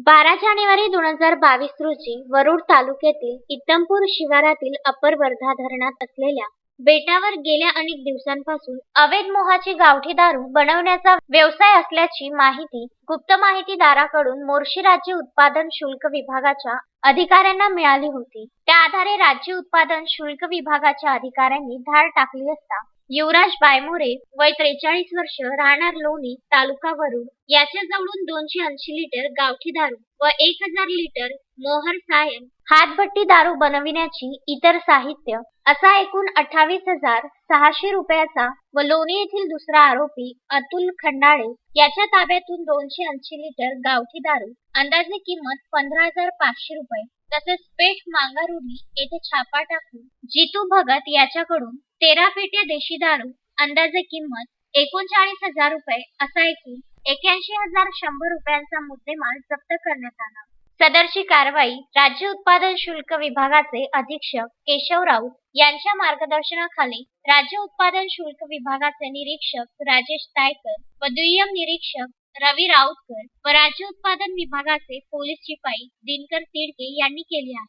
बारा जानेवारी दोन हजार बावीस रोजी वरुड तालुक्यातील इतमपूर शिवारातील अपर वर्धा धरणात असलेल्या बेटावर गेल्या अनेक दिवसांपासून अवैध मोहाची गावठी दारू बनवण्याचा व्यवसाय असल्याची माहिती गुप्त माहितीदाराकडून मोर्शी राज्य उत्पादन शुल्क विभागाच्या अधिकाऱ्यांना मिळाली होती. त्या आधारे राज्य उत्पादन शुल्क विभागाच्या अधिकाऱ्यांनी धाड टाकली असता युवराज बायमोरे वय त्रेचाळीस वर्ष राहणार लोणी तालुका वरुड याच्या जवळून दोनशे ऐंशी लिटर गावठी दारू व एक हजार लिटर मोहर सायन हातभट्टी दारू बनविण्याची इतर साहित्य असा एकूण अठ्ठावीस हजार सहाशे रुपयाचा व लोणी येथील दुसरा आरोपी अतुल खंडाळे याच्या ताब्यातून दोनशे ऐंशी लिटर गावठी दारू अंदाजे किंमत पंधरा हजार पाचशे रुपये तसेच पेठ मांगारुली येथे छापा टाकून जितू भगत याच्याकडून तेरा पेट्या देशी दारू अंदाजे किंमत एकोणचाळीस हजार रुपये असा एकूण एक्याऐंशी हजार शंभर रुपयांचा मुद्देमाल जप्त करण्यात आला. सदरची कारवाई राज्य उत्पादन शुल्क विभागाचे अधीक्षक केशव राऊत यांच्या मार्गदर्शनाखाली राज्य उत्पादन शुल्क विभागाचे निरीक्षक राजेश तायकर व दुय्यम निरीक्षक रवी राऊतकर व राज्य उत्पादन विभागाचे पोलीस शिपाई दिनकर तिडके यांनी केली आहे.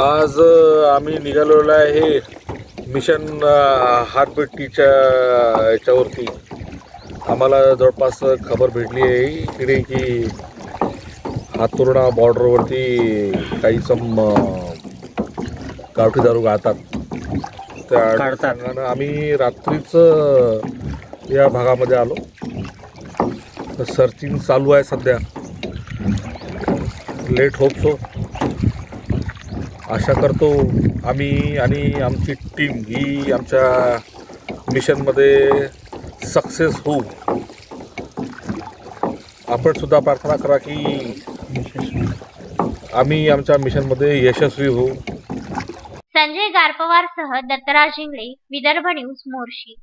आज आम्ही निघालेलो आहे मिशन अ, हातभट्टीच्या याच्यावरती. आम्हाला जवळपास खबर भेटली आहे इकडे की हातुर्णा बॉर्डरवरती काही सम गावठी दारू गाळतात. त्या आम्ही रात्रीच या भागामध्ये आलो. सर्चिंग चालू आहे सध्या. Late hope so. आशा करतो आम्ही आणि आमची टीम ही आमच्या मिशनमध्ये सक्सेस होऊ. आपण सुद्धा प्रार्थना करा की आम्ही आमच्या मिशनमध्ये यशस्वी होऊ. संजय गारपवार सह दत्तराज इंगळे विदर्भ न्यूज मोर्शी.